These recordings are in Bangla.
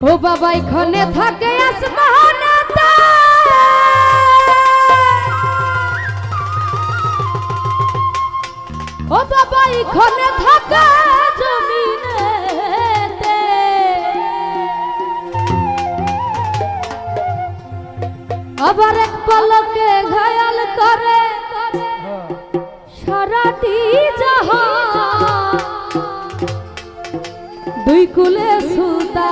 ও বাবা, এখানে থাকে ও বাবা, এখানে থাকে আবার এক পালকে ঘায়াল করে সারাটি জাহা দুই কুলে সুতা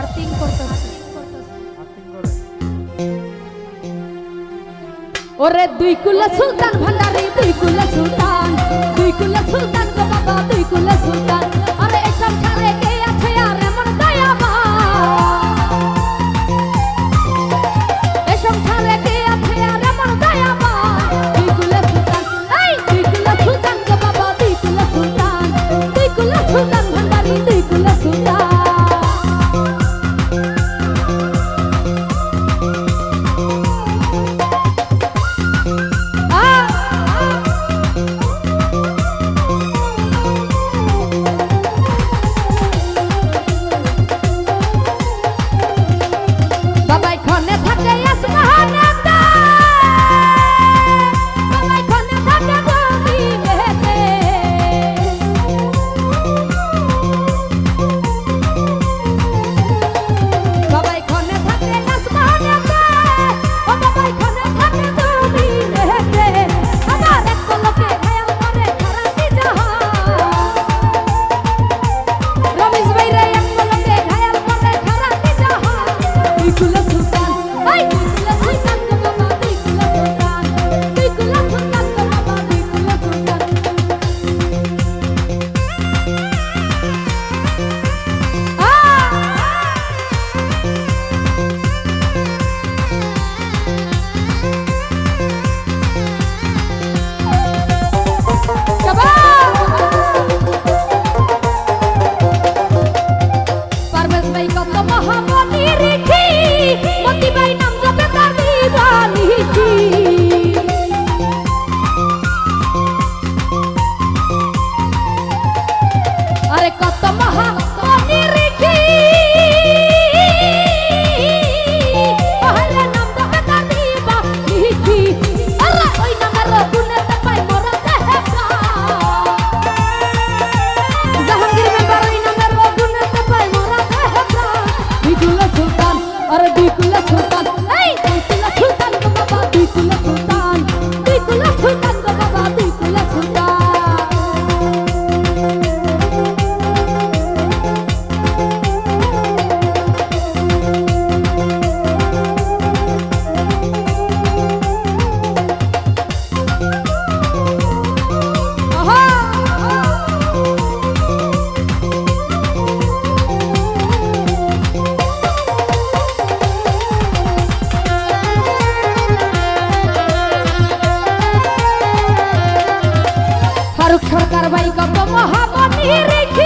আর্থিং করতেছি ওরে দুই কুলে সুলতান ভান্ডারে, দুই কুলে সুলতান, দুই কুলে সুলতান গো বাবা, দুই কুলে মহাবনী রেখে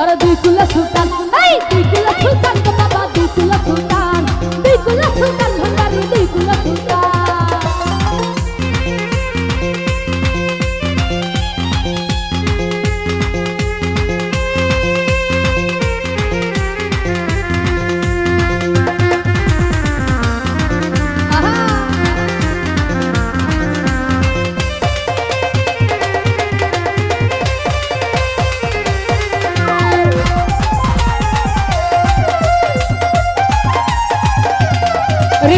আর দুই কুলা ছুটা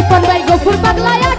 পড়বাই গফুর পাগলায়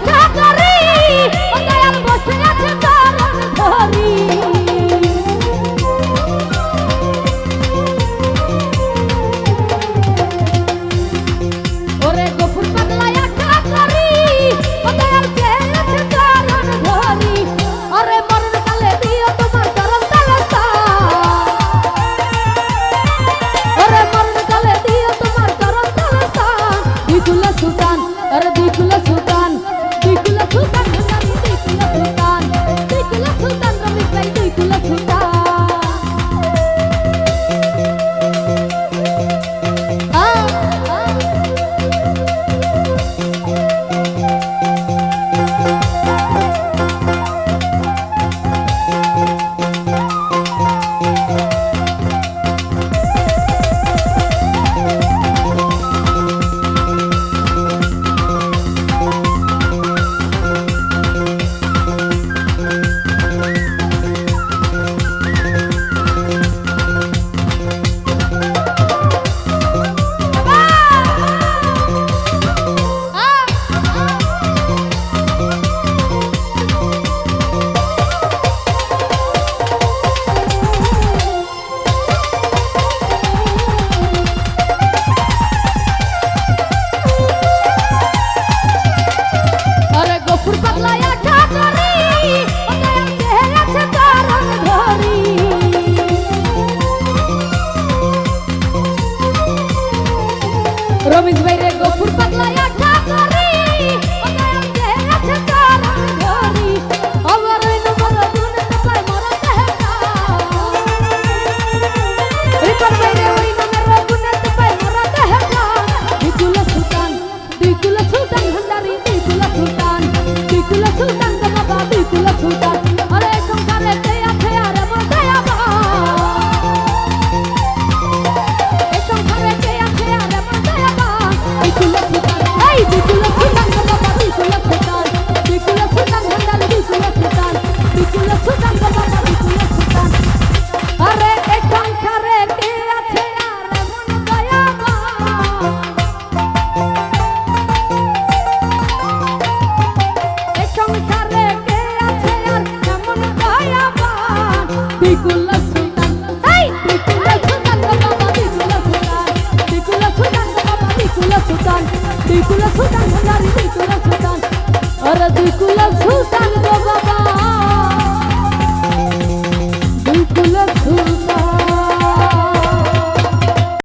people. কুলা সুতান দুই কুলা সুতান দুই কুলা সুতান। আরে দুই কুলা সুতান।